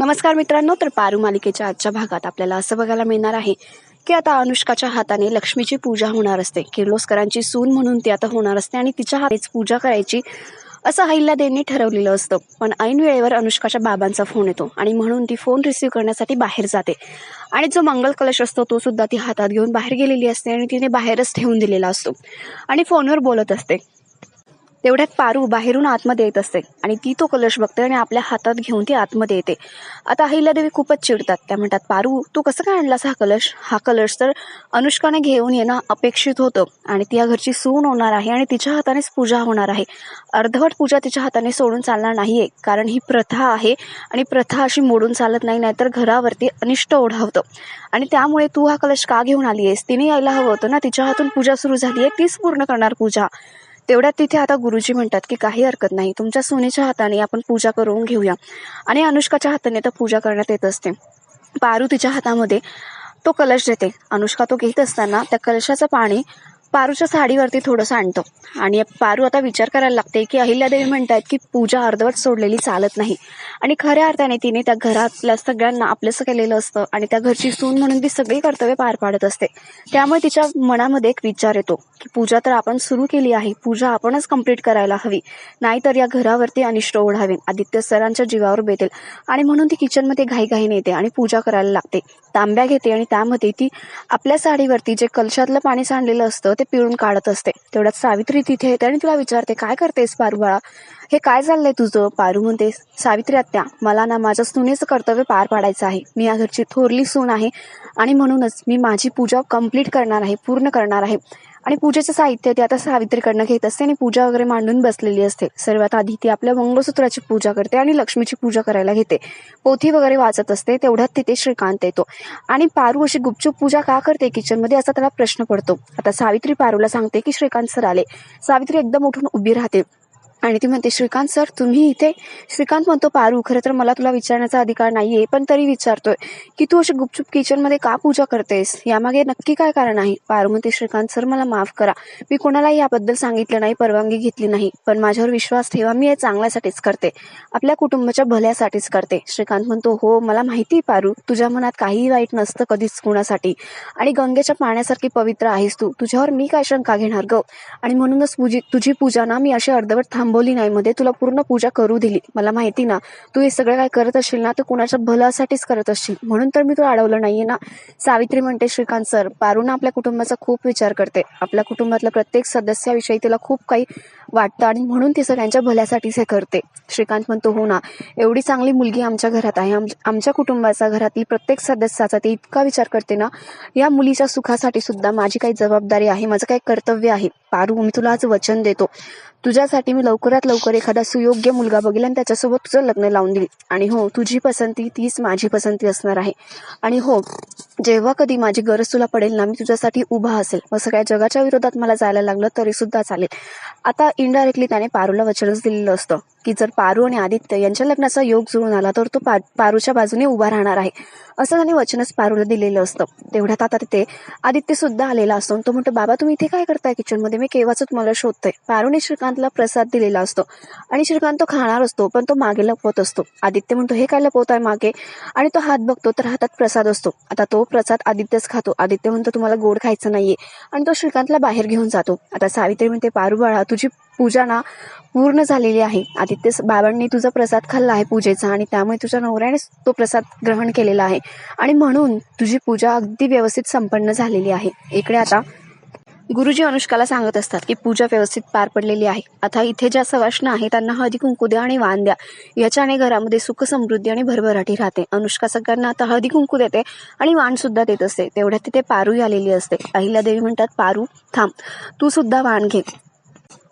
नमस्कार मित्रांनो तर पारू मालिकेच्या आजच्या भागात आपल्याला असं बघायला मिळणार आहे की आता अनुष्काच्या हाताने लक्ष्मीची पूजा होणार असते. किर्लोस्करांची सून म्हणून ती आता होणार असते आणि तिच्या हातेच पूजा करायची असं अहिल्यादेवींनी ठरवलेलं असतं. पण ऐन वेळेवर अनुष्काच्या बाबांचा फोन येतो आणि म्हणून ती फोन रिसीव्ह करण्यासाठी बाहेर जाते. आणि जो मंगल कलश असतो तो सुद्धा ती हातात घेऊन बाहेर गेलेली असते आणि तिने बाहेरच ठेवून दिलेला असतो आणि फोनवर बोलत असते. तेवढ्यात पारू बाहेरून आतमध्ये येत असते. आणि ती तो कलश बघते आणि आपल्या हातात घेऊन ती आतमध्ये येते. आता अहिल्यादेवी खूपच चिडतात. त्या म्हणतात पारू तू कसं काय आणलास हा कलश? हा कलश तर अनुष्काने घेऊन येणं अपेक्षित होतं. आणि ती या घरची सून होणार आहे आणि तिच्या हातानेच पूजा होणार आहे. अर्धवट पूजा तिच्या हाताने सोडून चालणार नाहीये. कारण ही प्रथा आहे आणि प्रथा अशी मोडून चालत नाही नाहीतर घरावरती अनिष्ट ओढावतं. आणि त्यामुळे तू हा कलश का घेऊन आली आहेस तिने यायला हवं होतं ना? तिच्या हातून पूजा सुरू झाली आहे तीच पूर्ण करणार पूजा. तेवढ्यात तिथे आता गुरुजी म्हणतात की काही हरकत नाही. तुमच्या सोनेच्या हाताने आपण पूजा करून घेऊया. आणि अनुष्काच्या हाताने तर पूजा करण्यात येत असते. पारू तिच्या हातामध्ये तो कलश देते. अनुष्का तो घेत असताना त्या कलशाचं पाणी पारूच्या साडीवरती थोडंसं आणतो. आणि पारू आता विचार करायला लागते की अहिल्यादेवी म्हणतात की पूजा अर्धवट सोडलेली चालत नाही. आणि खऱ्या अर्थाने तिने त्या घरातल्या सगळ्यांना आपलंसं केलेलं असतं आणि त्या घरची सून म्हणून ती सगळी कर्तव्य पार पाडत असते. त्यामुळे तिच्या मनामध्ये एक विचार येतो की पूजा तर आपण सुरू केली आहे पूजा आपणच कंप्लीट करायला हवी. नाहीतर या घरावरती अनिष्ट ओढावे आदित्य सरांच्या जीवावर बेतेल. आणि म्हणून ती किचनमध्ये घाईघाईने येते आणि पूजा करायला लागते. तांब्या घेते आणि त्यामध्ये ती आपल्या साडीवरती जे कलशातलं पाणी सांडलेलं असतं ते पिळून काढत असते. तेवढ्यात सावित्री तिथे येते आणि तिला विचारते काय करतेस पारू बाळा? हे काय चाललंय तुझं? पारू म्हणते सावित्री आत्या मला ना माझ्या सुनेचं कर्तव्य पार पाडायचं आहे. मी या घरची थोरली सून आहे आणि म्हणूनच मी माझी पूजा कंप्लीट करणार आहे पूर्ण करणार आहे. आणि पूजेचं साहित्य ती आता सावित्रीकडनं घेत असते आणि पूजा वगैरे मांडून बसलेली असते. सर्वात आधी ती आपल्या मंगळसूत्राची पूजा करते आणि लक्ष्मीची पूजा करायला घेते. पोथी वगैरे वाचत असते तेवढ्यात तिथे श्रीकांत येतो. आणि पारू अशी गुपचूप पूजा का करते किचनमध्ये असा त्याला प्रश्न पडतो. आता सावित्री पारूला सांगते की श्रीकांत सर आले. सावित्री एकदम उठून उभी राहते. आणि ती म्हणते श्रीकांत सर तुम्ही इथे श्रीकांत म्हणतो पारू खरं तर मला तुला विचारण्याचा अधिकार नाहीये पण तरी विचारतोय की तू अशी गुपचूप किचनमध्ये का पूजा करतेस? यामागे नक्की काय कारण आहे? पारू म्हणते श्रीकांत सर मला माफ करा. मी कोणालाही याबद्दल सांगितलं नाही परवानगी घेतली नाही पण माझ्यावर विश्वास ठेवा मी हे चांगल्यासाठीच करते. आपल्या कुटुंबाच्या भल्यासाठीच करते. श्रीकांत म्हणतो हो मला माहिती पारू. तुझ्या मनात काहीही वाईट नसतं कधीच कुणासाठी. आणि गंगेच्या पाण्यासारखी पवित्र आहेस तू. तुझ्यावर मी काय शंका घेणार ग? आणि म्हणूनच तुझी तुझी पूजा ना मी अशी अर्धवट थांब थांबवली नाही मध्ये तुला पूर्ण पूजा करू दिली. मला माहिती ना तू हे सगळं काय करत असशील ना तर कुणाच्या भलासाठीच करत असशील. म्हणून तर मी तुला अडवलं नाहीये ना. सावित्री म्हणते श्रीकांत सर पारुना आपल्या कुटुंबाचा खूप विचार करते. आपल्या कुटुंबातल्या प्रत्येक सदस्याविषयी तिला खूप काही वाटतं आणि म्हणून ती सगळ्यांच्या भल्यासाठीच हे करते. श्रीकांत म्हणतो हो ना एवढी चांगली मुलगी आमच्या घरात आहे. आम आमच्या कुटुंबाचा घरातील प्रत्येक सदस्याचा ती इतका विचार करते ना. या मुलीच्या सुखासाठी सुद्धा माझी काही जबाबदारी आहे माझं काही कर्तव्य आहे. पारू मी तुला आज वचन देतो. तुझ्यासाठी मी लवकरात लवकर एखादा सुयोग्य मुलगा बघेल आणि त्याच्यासोबत तुझं लग्न लावून देईल. आणि हो तुझी पसंती तीच माझी पसंती असणार आहे. आणि हो जेव्हा कधी माझी गरज तुला पडेल ना मी तुझ्यासाठी उभा असेल. मग सगळ्या जगाच्या विरोधात मला जायला लागलं तरी सुद्धा चालेल. आता इनडायरेक्टली त्याने पारूला वचनच दिलेलं असतं की जर पारू आणि आदित्य यांच्या लग्नाचा योग जुळून आला तर तो पा पारूच्या बाजूने उभा राहणार आहे. असं त्याने वचनच पारूला दिलेलं असतं. तेवढ्यात आता तिथे आदित्य सुद्धा आलेला असतो तो म्हणतो बाबा तुम्ही इथे काय करताय किचनमध्ये मी केव्हाच मला शोधतोय. पारूने श्रीकांतला प्रसाद दिलेला असतो. आणि श्रीकांत तो खाणार असतो पण तो मागे लपवत असतो. आदित्य म्हणतो हे काय लपवत आहे मागे? आणि तो हात बघतो तर हातात प्रसाद असतो. आता तो प्रसाद आदित्यच खातो. आदित्य म्हणतो तुम्हाला गोड खायचं नाहीये. आणि तो श्रीकांतला बाहेर घेऊन जातो. आता सावित्री म्हणते पारू बाळा तुझी पूजा ना पूर्ण झालेली आहे. आदित्य बाबांनी तुझा प्रसाद खाल्ला आहे पूजेचा आणि त्यामुळे तुझ्या नवऱ्याने तो प्रसाद ग्रहण केलेला आहे. आणि म्हणून तुझी पूजा अगदी व्यवस्थित संपन्न झालेली आहे. इकडे आता गुरुजी अनुष्काला सांगत असतात की पूजा व्यवस्थित पार पडलेली आहे. आता इथे ज्या सवाष्ण आहे त्यांना हळदी कुंकू द्या आणि वाण द्या. याच्याने घरामध्ये सुख समृद्धी आणि भरभराटी राहते. अनुष्का सगळ्यांना आता हळदी कुंकू देते आणि वाण सुद्धा देत असते. तेवढ्यात तिथे पारूही आलेली असते. अहिल्यादेवी म्हणतात पारू थांब. तू सुद्धा वाण घे.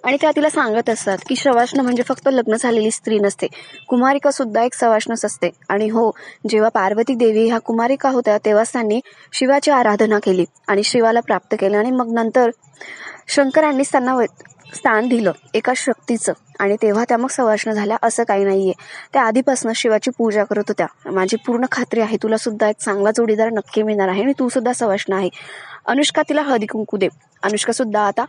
आणि त्या तिला सांगत असतात की शवाष्ण म्हणजे फक्त लग्न झालेली स्त्री नसते. कुमारिका सुद्धा एक सवाष्णच असते. आणि हो जेव्हा पार्वती देवी ह्या कुमारिका होत्या तेव्हाच त्यांनी शिवाची आराधना केली आणि शिवाला प्राप्त केलं आणि मग नंतर शंकरांनीच त्यांना स्थान दिलं एका शक्तीचं. आणि तेव्हा त्या मग सवाष्ण झाल्या असं काही नाहीये. त्या आधीपासून शिवाची पूजा करत होत्या. माझी पूर्ण खात्री आहे तुला सुद्धा एक चांगला जोडीदार नक्की मिळणार आहे आणि तू सुद्धा सवाष्ण आहे. अनुष्का तिला हळदी कुंकू दे. अनुष्का सुद्धा आता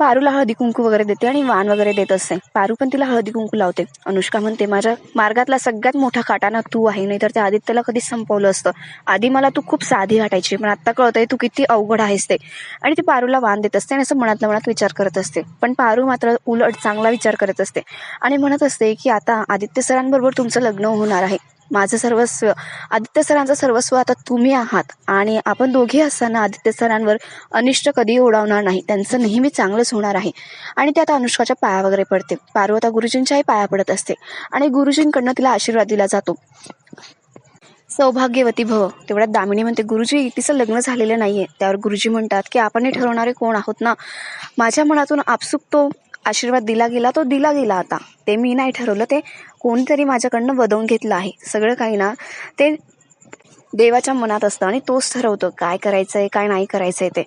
पारूला हळदी कुंकू वगैरे देते आणि वाण वगैरे देत असते. पारू पण तिला हळदी कुंकू लावते. अनुष्का म्हणते माझ्या मार्गातला सगळ्यात मोठा काटाना तू आहे. नाहीतर त्या आदित्यला कधीच संपवलं असतं. आधी मला तू खूप साधी वाटायची पण आता कळतंय तू किती अवघड आहेस ते. आणि ती पारूला वाण देत असते आणि असं मनातल्या मनात विचार करत असते. पण पारू मात्र उलट चांगला विचार करत असते आणि म्हणत असते की आता आदित्य सरांबरोबर तुमचं लग्न होणार आहे. माझं सर्वस्व आदित्य सरांचं सर्वस्व आता तुम्ही आहात. आणि आपण दोघे असताना आदित्य सरांवर अनिष्ट कधी ओढावणार नाही. त्यांचं नेहमी चांगलंच होणार आहे. आणि ते आता अनुष्काच्या पाया वगैरे पडते. पार्वता गुरुजींच्याही पाया पडत असते. आणि गुरुजींकडनं तिला आशीर्वाद दिला जातो. सौभाग्यवती भव. तेवढ्यात दामिनी म्हणते गुरुजी तिचं लग्न झालेलं नाहीये. त्यावर गुरुजी म्हणतात की आपण हे ठरवणारे कोण आहोत ना? माझ्या मनातून आपसुक तो आशीर्वाद दिला गेला तो दिला गेला आता. ते मी नाही ठरवलं ते कोणीतरी माझ्याकडनं वदवून घेतलं आहे सगळं काही ना ते देवाच्या मनात असतं आणि तोच ठरवतो काय करायचं आहे काय नाही करायचं आहे ते.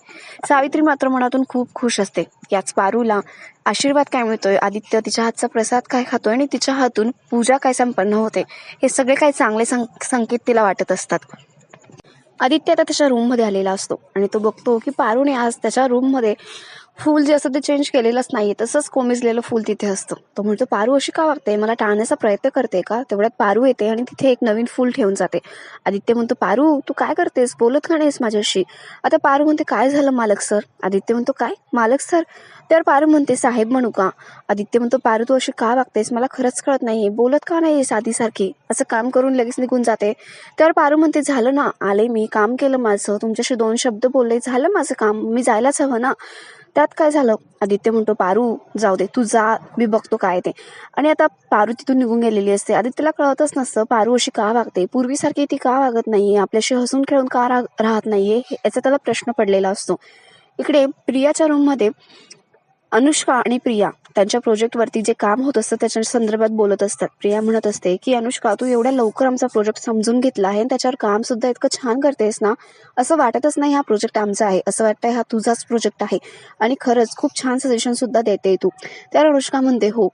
सावित्री मात्र मनातून खूप खुश असते. याच पारूला आशीर्वाद काय मिळतोय? आदित्य तिच्या हातचा प्रसाद काय खातोय आणि तिच्या हातून पूजा काय संपन्न होते? हे सगळे काही चांगले सं संकेत तिला वाटत असतात. आदित्य आता त्याच्या रूममध्ये आलेला असतो आणि तो बघतो की पारूने आज त्याच्या रूममध्ये फूल जे असतं ते चेंज केलेलंच नाहीये. तसंच कोमेजलेलं फूल तिथे असतं. तो म्हणतो पारू अशी का वागते? मला टाळण्याचा प्रयत्न करते का? तेवढ्यात पारू येते आणि तिथे एक नवीन फूल ठेवून जाते. आदित्य म्हणतो पारू तू काय करतेस? बोलत का नाहीस माझ्याशी? आता पारू म्हणते काय झालं मालक सर? आदित्य म्हणतो काय? मालक सर? त्यावर पारू म्हणते साहेब म्हणू का? आदित्य म्हणतो पारू तू अशी का वागतेस? मला खरंच कळत नाहीये. बोलत का नाही सारखी असं काम करून लगेच निघून जाते. त्यावर पारू म्हणते झालं ना आले मी. काम केलं माझं. तुमच्याशी दोन शब्द बोलले. झालं माझं काम. मी जायलाच हवं ना? त्यात काय झालं? आदित्य म्हणतो पारू जाऊ दे तू जा मी बघतो काय ते. आणि आता पारू तिथून निघून गेलेली असते. आदित्यला कळतच नसतं पारू अशी का वागते? पूर्वीसारखी ती का वागत नाहीये? आपल्याशी हसून खेळून का रा- राहत नाहीये? याचा त्याला प्रश्न पडलेला असतो. इकडे प्रियाच्या रूममध्ये अनुष्का आणि प्रिया त्यांच्या प्रोजेक्टवरती जे काम होत असतं त्याच्या संदर्भात बोलत असतात. प्रिया म्हणत असते की अनुष्का तू एवढ्या लवकर आमचा प्रोजेक्ट समजून घेतला आहे आणि त्याच्यावर काम सुद्धा इतकं छान करतेस ना? असं वाटतच नाही हा प्रोजेक्ट आमचा आहे. असं वाटतंय हा तुझाच प्रोजेक्ट आहे. आणि खरंच खूप छान सजेशन सुद्धा देते तू. त्यावर अनुष्का म्हणते हो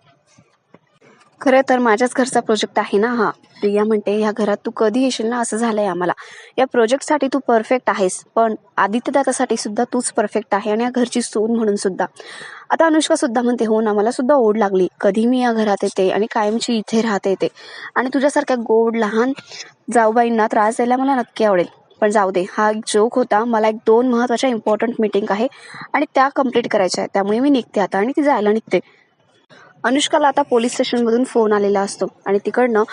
खरं तर माझ्याच घरचा प्रोजेक्ट आहे ना हा. प्रिया म्हणते ह्या घरात तू कधी येशील ना? असं झालंय आम्हाला. या प्रोजेक्टसाठी तू परफेक्ट आहेस. पण आदित्यदातासाठी सुद्धा तूच परफेक्ट आहे आणि या घरची सून म्हणून सुद्धा. आता अनुष्का सुद्धा म्हणते हो ना मला सुद्धा ओढ लागली. कधी मी या घरात येते आणि कायमची इथे राहते येते आणि तुझ्यासारख्या गोड लहान जाऊबाईंना त्रास द्यायला मला नक्की आवडेल. पण जाऊ दे हा एक जोक होता. मला एक दोन महत्त्वाच्या इम्पॉर्टंट मीटिंग आहे आणि त्या कंप्लीट करायच्या आहेत. त्यामुळे मी निघते आता आणि ती जायला निघते. अनुष्काला आता पोलीस स्टेशनमधून फोन आलेला असतो आणि तिकडनं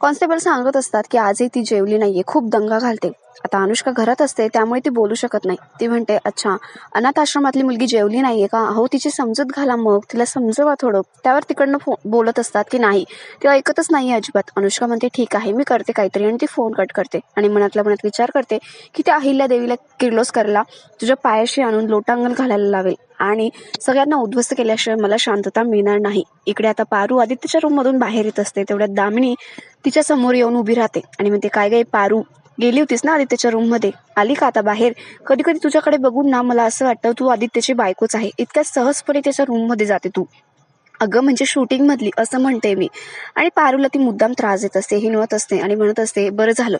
कॉन्स्टेबल सांगत असतात की आजही ती जेवली नाहीये. खूप दंगा घालते. आता अनुष्का घरात असते त्यामुळे ती बोलू शकत नाही. ती म्हणते अच्छा अनाथ आश्रमातली मुलगी जेवली नाहीये का? अहो तिची समजूत घाला मग. तिला समजवा थोडं. त्यावर तिकडनं फो बोलत असतात की नाही. ती ऐकतच नाही अजिबात. अनुष्का म्हणते ठीक आहे मी करते काहीतरी. आणि ती फोन कट करते. आणि मनातल्या मनात विचार करते की त्या अहिल्या देवीला किर्लोस्करला तुझ्या पायाशी आणून लोटांगण घालायला लावेल. आणि सगळ्यांना उद्ध्वस्त केल्याशिवाय मला शांतता मिळणार नाही. इकडे आता पारू आदित्यच्या रूम मधून बाहेर येत असते. तेवढ्यात दामिनी तिच्या समोर येऊन उभी राहते. आणि म्हणते काय काय पारू? गेली होतीस ना आदित्यच्या रूममध्ये? आली का आता बाहेर? कधी कधी तुझ्याकडे बघून ना मला असं वाटतं तू आदित्यची बायकोच आहे. इतक्या सहजपणे त्याच्या रूममध्ये जाते तू. अगं म्हणजे शूटिंग मधली असं म्हणते मी. आणि पारूला ती मुद्दाम त्रास देत असते हिनवत असते आणि म्हणत असते बरं झालं.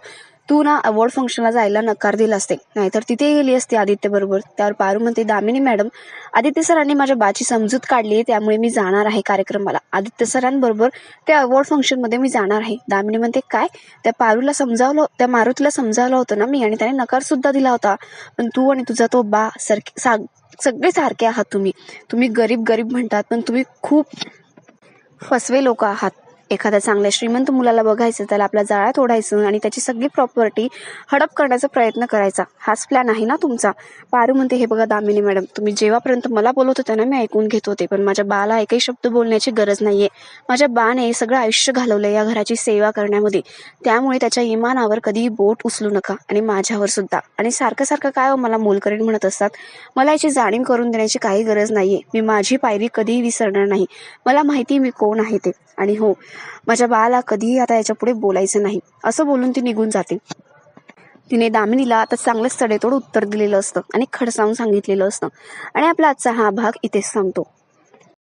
तू ना अवॉर्ड फंक्शनला जायला नकार दिला असते. नाहीतर तिथे गेली असते आदित्य बरोबर. त्यावर पारू म्हणते दामिनी मॅडम आदित्य सरांनी माझ्या बाची समजूत काढली त्यामुळे मी जाणार आहे कार्यक्रमाला. आदित्य सरांबरोबर त्या अवॉर्ड फंक्शनमध्ये मी जाणार आहे. दामिनी म्हणते काय? त्या पारूला समजावलं त्या मारुतीला समजावलं होतं ना मी आणि त्याने नकार सुद्धा दिला होता. पण तू आणि तुझा तो बा सारखे सा सगळे सारखे आहात तुम्ही. तुम्ही गरीब गरीब म्हणतात पण तुम्ही खूप फसवे लोक आहात. एखाद्या चांगल्या श्रीमंत मुलाला बघायचं त्याला आपल्या जाळ्यात ओढायचं आणि त्याची सगळी प्रॉपर्टी हडप करण्याचा प्रयत्न करायचा. हाच प्लॅन आहे ना तुमचा? पारू म्हणते हे बघा दामिनी मॅडम तुम्ही जेव्हापर्यंत मला बोलत होत्या ना मी ऐकून घेत होते पण माझ्या बाला एकही शब्द बोलण्याची गरज नाहीये. माझ्या बाने सगळं आयुष्य घालवलं या घराची सेवा करण्यामध्ये. त्यामुळे त्याच्या इमानावर कधीही बोट उचलू नका आणि माझ्यावर सुद्धा. आणि सारखं सारखं काय हो मला मोलकरीण म्हणत असतात? मला याची जाणीव करून देण्याची काही गरज नाहीये. मी माझी पायरी कधीही विसरणार नाही. मला माहिती मी कोण आहे ते. आणि हो माझ्या बाळाला कधीही आता याच्यापुढे बोलायचं नाही. असं बोलून ती निघून जाते. तिने दामिनीला आता चांगलंच तडेतोड उत्तर दिलेलं असतं आणि खडसावून सांगितलेलं असतं. आणि आपला आजचा हा भाग इथेच थांबतो.